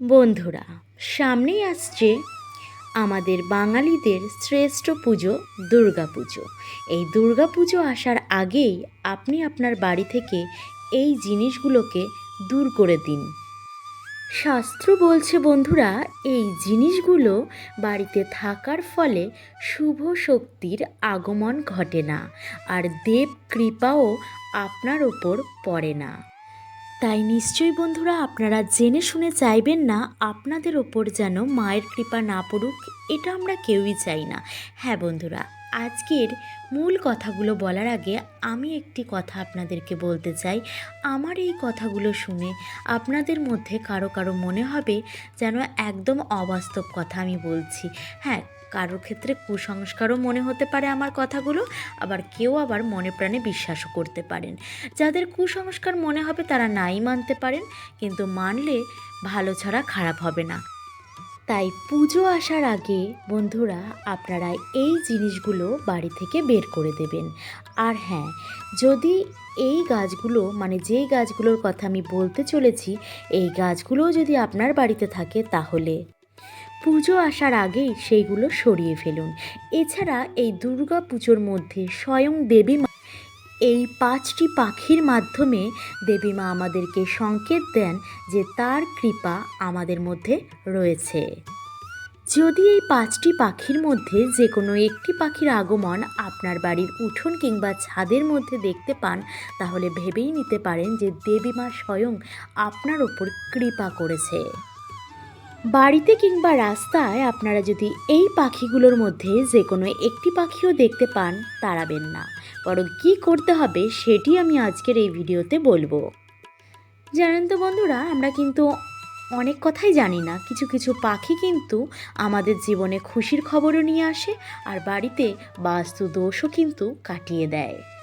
বন্ধুরা, সামনেই আসছে আমাদের বাঙালিদের শ্রেষ্ঠ পুজো, দুর্গা পুজো। এই দুর্গা পুজো আসার আগেই আপনি আপনার বাড়ি থেকে এই জিনিসগুলোকে দূর করে দিন। শাস্ত্র বলছে, বন্ধুরা, এই জিনিসগুলো বাড়িতে থাকার ফলে শুভ শক্তির আগমন ঘটে না, আর দেব কৃপাও আপনার ওপর পড়ে না। তাই নিশ্চয়ই বন্ধুরা আপনারা জেনে শুনে চাইবেন না আপনাদের ওপর যেন মায়ের কৃপা না পড়ুক, এটা আমরা কেউই চাই না। হ্যাঁ বন্ধুরা আজকের মূল কথাগুলো বলার আগে আমি একটি কথা আপনাদেরকে বলতে চাই। আমার এই কথাগুলো শুনে আপনাদের মধ্যে কারও কারও মনে হবে যেন একদম অবাস্তব কথা আমি বলছি। হ্যাঁ কারোর ক্ষেত্রে কুসংস্কারও মনে হতে পারে আমার কথাগুলো, আবার কেউ আবার মনে প্রাণে বিশ্বাসও করতে পারেন। যাদের কুসংস্কার মনে হবে তারা নাই মানতে পারেন, কিন্তু মানলে ভালো ছাড়া খারাপ হবে না। তাই পুজো আসার আগে বন্ধুরা আপনারা এই জিনিসগুলো বাড়ি থেকে বের করে দেবেন। আর হ্যাঁ যদি এই গাছগুলো মানে যেই গাছগুলোর কথা আমি বলতে চলেছি, এই গাছগুলোও যদি আপনার বাড়িতে থাকে তাহলে পুজো আসার আগেই সেইগুলো সরিয়ে ফেলুন। এছাড়া এই দুর্গা পুজোর মধ্যে স্বয়ং দেবী মা এই পাঁচটি পাখির মাধ্যমে দেবী মা আমাদেরকে সংকেত দেন যে তার কৃপা আমাদের মধ্যে রয়েছে। যদি এই পাঁচটি পাখির মধ্যে যে কোনো একটি পাখির আগমন আপনার বাড়ির উঠোন কিংবা ছাদের মধ্যে দেখতে পান, তাহলে ভেবেই নিতে পারেন যে দেবী মা স্বয়ং আপনার ওপর কৃপা করেছে। বাড়িতে কিংবা রাস্তায় আপনারা যদি এই পাখিগুলোর মধ্যে যে কোনো একটি পাখিও দেখতে পান, তাড়াবেন না। বরং কী করতে হবে সেটি আমি আজকের এই ভিডিওতে বলব। জানেন তো বন্ধুরা, আমরা কিন্তু অনেক কথাই জানি না। কিছু কিছু পাখি কিন্তু আমাদের জীবনে খুশির খবরও নিয়ে আসে আর বাড়িতে বাস্তু দোষও কিন্তু কাটিয়ে দেয়।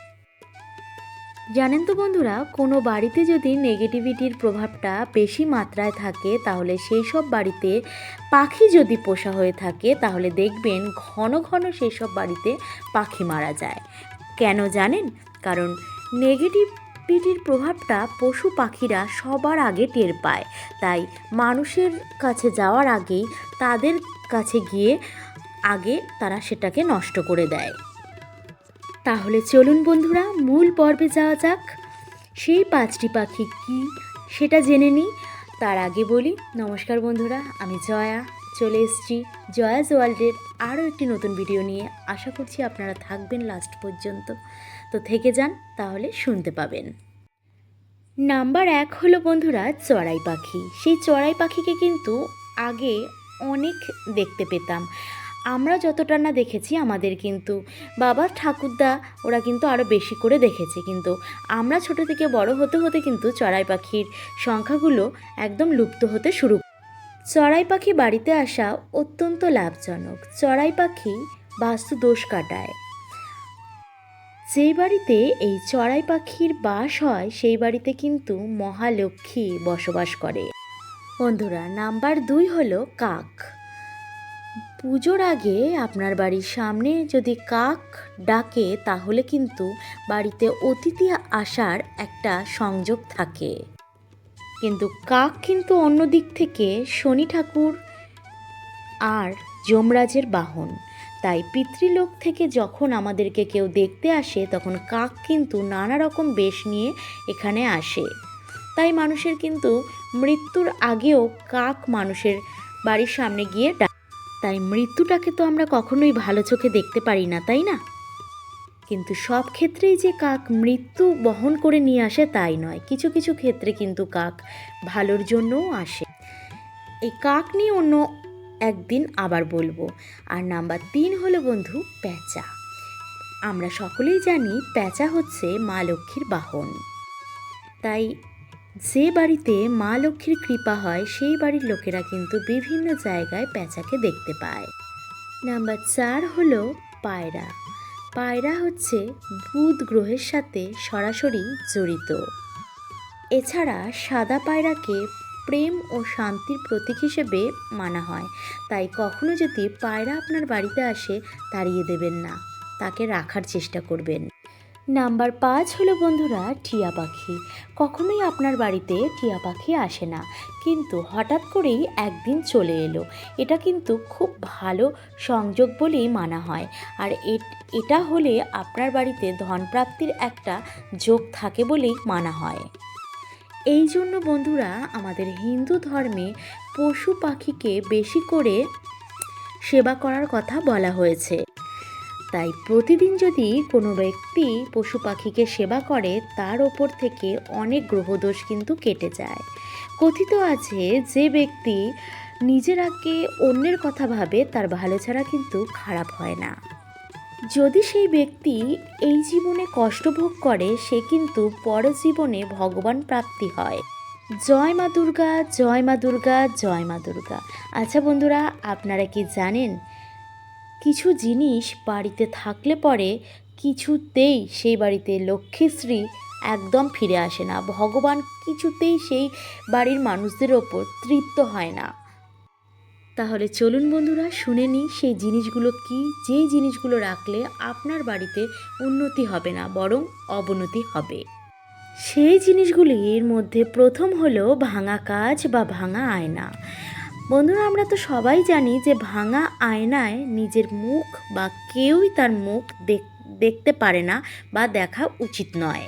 জানেন তো বন্ধুরা, কোনো বাড়িতে যদি নেগেটিভিটির প্রভাবটা বেশি মাত্রায় থাকে, তাহলে সেই সব বাড়িতে পাখি যদি পোষা হয়ে থাকে, তাহলে দেখবেন ঘন ঘন সেই সব বাড়িতে পাখি মারা যায়। কেন জানেন? কারণ নেগেটিভিটির প্রভাবটা পশু পাখিরা সবার আগে টের পায়। তাই মানুষের কাছে যাওয়ার আগেই তাদের কাছে গিয়ে আগে তারা সেটাকে নষ্ট করে দেয়। তাহলে চলুন বন্ধুরা, মূল পর্বে যাওয়া যাক। সেই পাঁচটি পাখি কি, সেটা জেনে নিই। তার আগে বলি, নমস্কার বন্ধুরা, আমি জয়া, চলে এসেছি জয়াজ ওয়ার্ল্ডের আরও একটি নতুন ভিডিও নিয়ে। আশা করছি আপনারা থাকবেন লাস্ট পর্যন্ত। তো থেকে যান, তাহলে শুনতে পাবেন। নাম্বার এক হলো বন্ধুরা, চড়াই পাখি। সেই চড়াই পাখিকে কিন্তু আগে অনেক দেখতে পেতাম। আমরা যতটা না দেখেছি আমাদের কিন্তু। বাবা, ঠাকুরদা, ওরা কিন্তু আরও বেশি করে দেখেছে কিন্তু। আমরা ছোট থেকে বড় হতে হতে কিন্তু চড়াই পাখির সংখ্যাগুলো একদম লুপ্ত হতে শুরু চড়াই পাখি বাড়িতে আসা অত্যন্ত লাভজনক। চড়াই পাখি বাস্তু দোষ কাটায়। যেই বাড়িতে এই চড়াই পাখির বাস হয়, সেই বাড়িতে কিন্তু মহালক্ষ্মী বসবাস করে। বন্ধুরা, নাম্বার দুই হলো কাক। পুজোর আগে আপনার বাড়ির সামনে যদি কাক ডাকে, তাহলে কিন্তু বাড়িতে অতিথি আসার একটা সংযোগ থাকে। কিন্তু কাক কিন্তু অন্য দিক থেকে শনি ঠাকুর আর যমরাজের বাহন। তাই পিতৃলোক থেকে যখন আমাদেরকে কেউ দেখতে আসে, তখন কাক কিন্তু নানা রকম বেশ নিয়ে এখানে আসে। তাই মানুষের কিন্তু মৃত্যুর আগেও কাক মানুষের বাড়ির সামনে গিয়ে ডাক তাই মৃত্যুটাকে তো আমরা কখনোই ভালো চোখে দেখতে পারি না, তাই না? কিন্তু সব ক্ষেত্রেই যে কাক মৃত্যু বহন করে নিয়ে আসে তাই নয়। কিছু কিছু ক্ষেত্রে কিন্তু কাক ভালোর জন্যও আসে। এই কাক নিয়ে অন্য একদিন আবার বলব। আর নাম্বার তিন হলো বন্ধু প্যাঁচা। আমরা সকলেই জানি প্যাঁচা হচ্ছে মা লক্ষ্মীর বাহন। তাই যে বাড়িতে মা লক্ষ্মীর কৃপা হয়, সেই বাড়ির লোকেরা কিন্তু বিভিন্ন জায়গায় প্যাঁচাকে দেখতে পায়। নাম্বার চার হলো পায়রা। পায়রা হচ্ছে বুধ গ্রহের সাথে সরাসরি জড়িত। এছাড়া সাদা পায়রাকে প্রেম ও শান্তির প্রতীক হিসেবে মানা হয়। তাই কখনো যদি পায়রা আপনার বাড়িতে আসে, তাড়িয়ে দেবেন না। তাকে রাখার চেষ্টা করবেন। নাম্বার পাঁচ হলো বন্ধুরা, টিয়া পাখি। কখনোই আপনার বাড়িতে টিয়া পাখি আসে না। কিন্তু হঠাৎ করেই একদিন চলে এলো। এটা কিন্তু খুব ভালো সংযোগ বলেই মানা হয়। আর এট- হলে আপনার বাড়িতে ধনপ্রাপ্তির একটা যোগ থাকে বলেই মানা হয়। এই জন্য বন্ধুরা, আমাদের হিন্দু ধর্মে পশু পাখিকে বেশি করে সেবা করার কথা বলা হয়েছে। তাই প্রতিদিন যদি কোনো ব্যক্তি পশু পাখিকে সেবা করে, তার ওপর থেকে অনেক গ্রহদোষ কিন্তু কেটে যায়। কথিত আছে যে ব্যক্তি নিজের আগে অন্যের কথা ভাবে, তার ভালো ছাড়া কিন্তু খারাপ হয় না। যদি সেই ব্যক্তি এই জীবনে কষ্ট ভোগ করে, সে কিন্তু পর জীবনে ভগবান প্রাপ্তি হয়। জয় মা দুর্গা, জয় মা দুর্গা, জয় মা দুর্গা। আচ্ছা বন্ধুরা, আপনারা কি জানেন কিছু জিনিস বাড়িতে থাকলে পরে কিছুতেই সেই বাড়িতে লক্ষ্মীশ্রী একদম ফিরে আসে না। ভগবান কিছুতেই সেই বাড়ির মানুষদের ওপর তৃপ্ত হয় না। তাহলে চলুন বন্ধুরা, শুনে নিই সেই জিনিসগুলো কি যেই জিনিসগুলো রাখলে আপনার বাড়িতে উন্নতি হবে না, বরং অবনতি হবে। সেই জিনিসগুলির মধ্যে প্রথম হলো ভাঙা কাজ বা ভাঙা আয়না। বন্ধুরা, আমরা তো সবাই জানি যে ভাঙা আয়নায় নিজের মুখ বা কেউই তার মুখ দেখ- দেখতে পারে না বা দেখা উচিত নয়।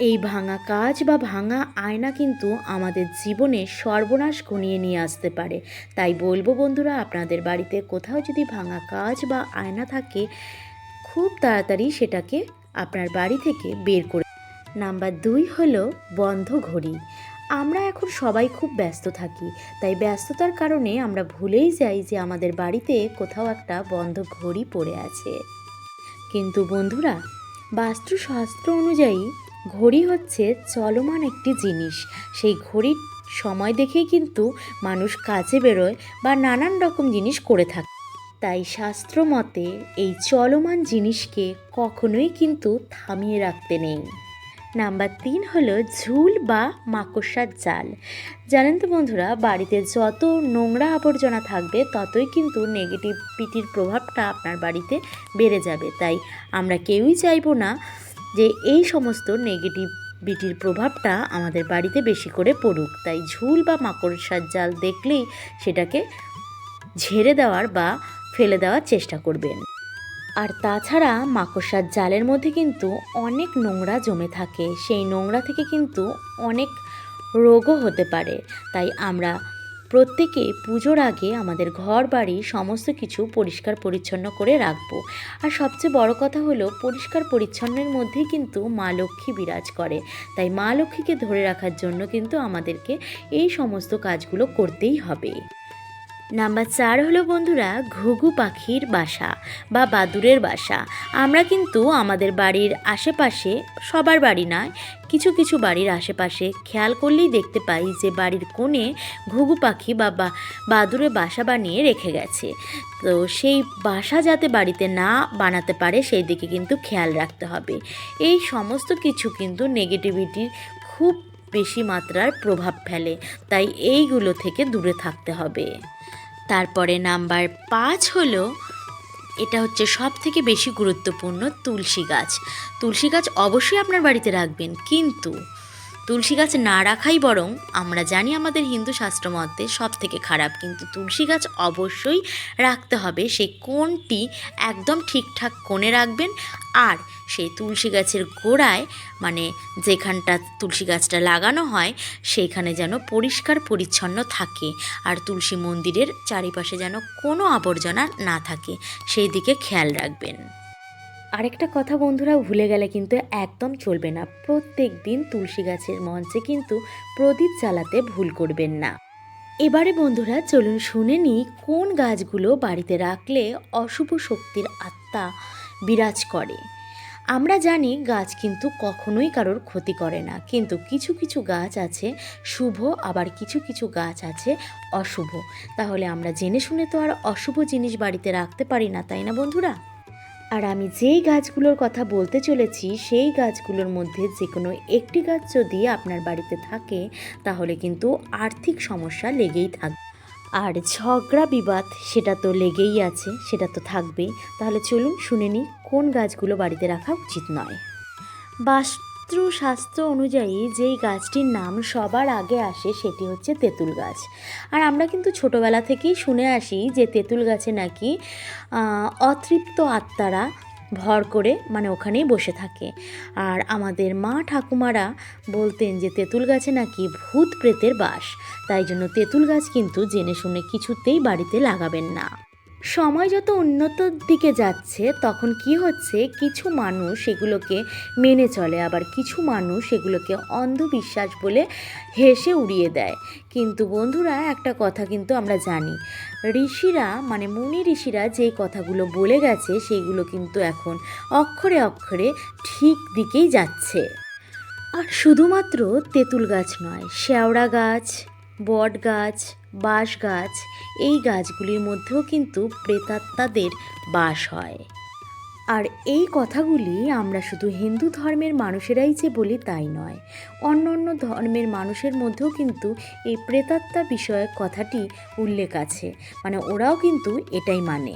এই ভাঙা কাজ বা ভাঙা আয়না কিন্তু আমাদের জীবনে সর্বনাশ ঘনিয়ে নিয়ে আসতে পারে। তাই বলব বন্ধুরা, আপনাদের বাড়িতে কোথাও যদি ভাঙা কাজ বা আয়না থাকে, খুব তাড়াতাড়ি সেটাকে আপনার বাড়ি থেকে বের করে নাম্বার দুই হলো বন্ধ ঘড়ি। আমরা এখন সবাই খুব ব্যস্ত থাকি, তাই ব্যস্ততার কারণে আমরা ভুলেই যাই যে আমাদের বাড়িতে কোথাও একটা বন্ধ ঘড়ি পড়ে আছে। কিন্তু বন্ধুরা, বাস্তুশাস্ত্র অনুযায়ী ঘড়ি হচ্ছে চলমান একটি জিনিস। সেই ঘড়ির সময় দেখেই কিন্তু মানুষ কাজে বেরোয় বা নানান রকম জিনিস করে থাকে। তাই শাস্ত্র মতে এই চলমান জিনিসকে কখনোই কিন্তু থামিয়ে রাখতে নেই। নাম্বার তিন হলো ঝুল বা মাকড়সার জাল। জানেন তো বন্ধুরা, বাড়িতে যত নোংরা আবর্জনা থাকবে, ততই কিন্তু নেগেটিভিটির প্রভাবটা আপনার বাড়িতে বেড়ে যাবে। তাই আমরা কেউই চাইব না যে এই সমস্ত নেগেটিভ বিটির প্রভাবটা আমাদের বাড়িতে বেশি করে পড়ুক। তাই ঝুল বা মাকড়সার জাল দেখলেই সেটাকে ঝেড়ে দেওয়ার বা ফেলে দেওয়ার চেষ্টা করবেন। আর তাছাড়া মাকড়সার জালের মধ্যে কিন্তু অনেক নোংরা জমে থাকে। সেই নোংরা থেকে কিন্তু অনেক রোগও হতে পারে। তাই আমরা প্রত্যেকে পুজোর আগে আমাদের ঘর, বাড়ি সমস্ত কিছু পরিষ্কার পরিচ্ছন্ন করে রাখব। আর সবচেয়ে বড় কথা হলো পরিষ্কার পরিচ্ছন্নের মধ্যেই কিন্তু মা লক্ষ্মী বিরাজ করে। তাই মা লক্ষ্মীকে ধরে রাখার জন্য কিন্তু আমাদেরকে এই সমস্ত কাজগুলো করতেই হবে। নাম্বার চার হলো, বন্ধুরা, ঘুঘু পাখির বাসা বা বাদুরের বাসা। আমরা কিন্তু আমাদের বাড়ির আশেপাশে, সবার বাড়ি নয়, কিছু কিছু বাড়ির আশেপাশে খেয়াল করলেই দেখতে পাই যে বাড়ির কোণে ঘুঘু পাখি বা বাদুরে বাসা বানিয়ে রেখে গেছে। তো সেই বাসা যাতে বাড়িতে না বানাতে পারে, সেই দিকে কিন্তু খেয়াল রাখতে হবে। এই সমস্ত কিছু কিন্তু নেগেটিভিটির খুব বেশি মাত্রার প্রভাব ফেলে। তাই এইগুলো থেকে দূরে থাকতে হবে। তারপরে নাম্বার পাঁচ হলো, এটা হচ্ছে সব থেকে বেশি গুরুত্বপূর্ণ তুলসী গাছ। তুলসী গাছ অবশ্যই আপনার বাড়িতে রাখবেন, কিন্তু তুলসী গাছ না রাখাই বরং আমরা জানি আমাদের হিন্দু শাস্ত্র মতে সব থেকে খারাপ, কিন্তু তুলসী গাছ অবশ্যই রাখতে হবে। সেই কোণটি একদম ঠিকঠাক কোণে রাখবেন আর সেই তুলসী গাছের গোড়ায় মানে যেখানটা তুলসী গাছটা লাগানো হয় সেইখানে যেন পরিষ্কার পরিচ্ছন্ন থাকে আর তুলসী মন্দিরের চারিপাশে যেন কোনো আবর্জনা না থাকে। সেই দিকে খেয়াল রাখবেন। আরেকটা কথা বন্ধুরা ভুলে গেলে কিন্তু একদম চলবে না। প্রত্যেক দিন তুলসী গাছের মঞ্চে কিন্তু প্রদীপ জ্বালাতে ভুল করবেন না। এবারে বন্ধুরা চলুন শুনে নিই কোন গাছগুলো বাড়িতে রাখলে অশুভ শক্তির আত্মা বিরাজ করে। আমরা জানি গাছ কিন্তু কখনোই কারোর ক্ষতি করে না, কিন্তু কিছু কিছু গাছ আছে শুভ, আবার কিছু কিছু গাছ আছে অশুভ। তাহলে আমরা জেনে শুনে তো আর অশুভ জিনিস বাড়িতে রাখতে পারি না, তাই না বন্ধুরা? আর আমি যেই গাছগুলোর কথা বলতে চলেছি, সেই গাছগুলোর মধ্যে যে কোনো একটি গাছ যদি আপনার বাড়িতে থাকে, তাহলে কিন্তু আর্থিক সমস্যা লেগেই থাকবে আর ঝগড়া বিবাদ সেটা তো লেগেই আছে, সেটা তো থাকবেই। তাহলে চলুন শুনে নিই, কোন গাছগুলো বাড়িতে রাখা উচিত নয়। বাস্তুশাস্ত্র অনুযায়ী যেই গাছটির নাম সবার আগে আসে সেটি হচ্ছে তেঁতুল গাছ। আর আমরা কিন্তু ছোটোবেলা থেকেই শুনে আসি যে তেঁতুল গাছে নাকি অতৃপ্ত আত্মারা ভর করে মানে ওখানেই বসে থাকে। আর আমাদের মা ঠাকুমারা বলতেন যে তেঁতুল গাছে নাকি ভূত প্রেতের বাস। তাই জন্য তেঁতুল গাছ কিন্তু জেনে শুনে কিছুতেই বাড়িতে লাগাবেন না। সময় যত উন্নতর দিকে যাচ্ছে, তখন কি হচ্ছে? কিছু মানুষ সেগুলোকে মেনে চলে, আবার কিছু মানুষ সেগুলোকে অন্ধবিশ্বাস বলে হেসে উড়িয়ে দেয়। কিন্তু বন্ধুরা, একটা কথা কিন্তু আমরা জানি। ঋষিরা মানে মুনি ঋষিরা যেই কথাগুলো বলে গেছে সেইগুলো কিন্তু এখন অক্ষরে অক্ষরে ঠিক দিকেই যাচ্ছে। আর শুধুমাত্র তেঁতুল গাছ নয় শেওড়া গাছ, বট গাছ বাঁশ গাছ এই গাছগুলির মধ্যেও কিন্তু প্রেতাত্মাদের বাস হয়। আর এই কথাগুলি আমরা শুধু হিন্দু ধর্মের মানুষেরাই যে বলি তাই নয়, অন্য অন্য ধর্মের মানুষের মধ্যেও কিন্তু এই প্রেতাত্মা বিষয়ক কথাটি উল্লেখ আছে। মানে ওরাও কিন্তু এটাই মানে।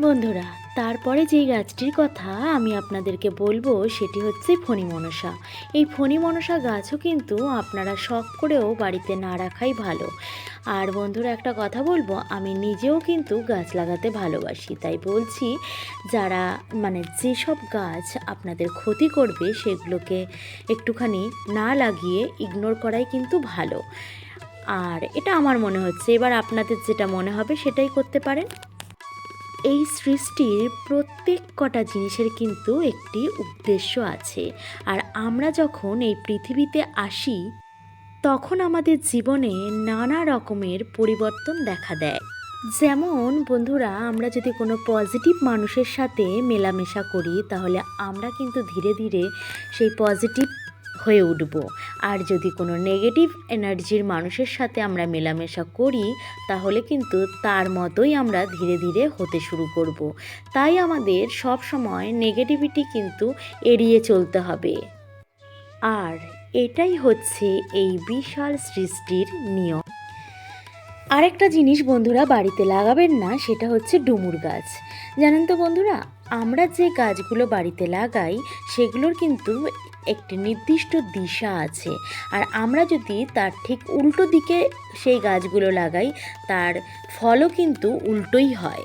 বন্ধুরা, তারপরে যেই গাছটির কথা আমি আপনাদেরকে বলব সেটি হচ্ছে ফণি মনসা এই ফণি মনসা গাছও কিন্তু আপনারা শখ করেও বাড়িতে না রাখাই ভালো। আর বন্ধুরা, একটা কথা বলব, আমি নিজেও কিন্তু গাছ লাগাতে ভালোবাসি। তাই বলছি, যারা মানে যেসব গাছ আপনাদের ক্ষতি করবে, সেগুলোকে একটুখানি না লাগিয়ে ইগনোর করাই কিন্তু ভালো। আর এটা আমার মনে হচ্ছে, এবার আপনাদের যেটা মনে হবে সেটাই করতে পারেন। এই সৃষ্টির প্রত্যেক কটা জিনিসের কিন্তু একটি উদ্দেশ্য আছে। আর আমরা যখন এই পৃথিবীতে আসি, তখন আমাদের জীবনে নানা রকমের পরিবর্তন দেখা দেয়। যেমন, বন্ধুরা, আমরা যদি কোনো পজিটিভ মানুষের সাথে মেলামেশা করি, তাহলে আমরা কিন্তু ধীরে ধীরে সেই পজিটিভ হয়ে উঠব। আর যদি কোনো নেগেটিভ এনার্জির মানুষের সাথে আমরা মেলামেশা করি, তাহলে কিন্তু তার মতোই আমরা ধীরে ধীরে হতে শুরু করব। তাই আমাদের সব সময় নেগেটিভিটি কিন্তু এড়িয়ে চলতে হবে। আর এটাই হচ্ছে এই বিশাল সৃষ্টির নিয়ম। আরেকটা জিনিস বন্ধুরা বাড়িতে লাগাবেন না, সেটা হচ্ছে ডুমুর গাছ। জানেন তো বন্ধুরা, আমরা যে গাছগুলো বাড়িতে লাগাই, সেগুলোর কিন্তু একটি নির্দিষ্ট দিশা আছে। আর আমরা যদি তার ঠিক উল্টো দিকে সেই গাছগুলো লাগাই, তার ফলও কিন্তু উল্টোই হয়।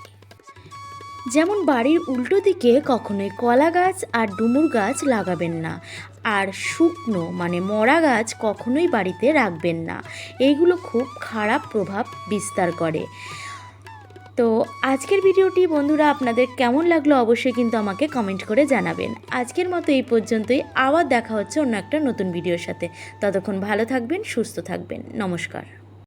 যেমন বাড়ির উল্টো দিকে কখনোই কলা গাছ আর ডুমুর গাছ লাগাবেন না। আর শুকনো মানে মরা গাছ কখনোই বাড়িতে রাখবেন না। এইগুলো খুব খারাপ প্রভাব বিস্তার করে। তো আজকের ভিডিওটি বন্ধুরা আপনাদের কেমন লাগল অবশ্যই কিন্তু আমাকে কমেন্ট করে জানাবেন। আজকের মতো এই পর্যন্তই, আবার দেখা হচ্ছে অন্য একটা নতুন ভিডিওর সাথে। ততক্ষণ ভালো থাকবেন, সুস্থ থাকবেন। নমস্কার।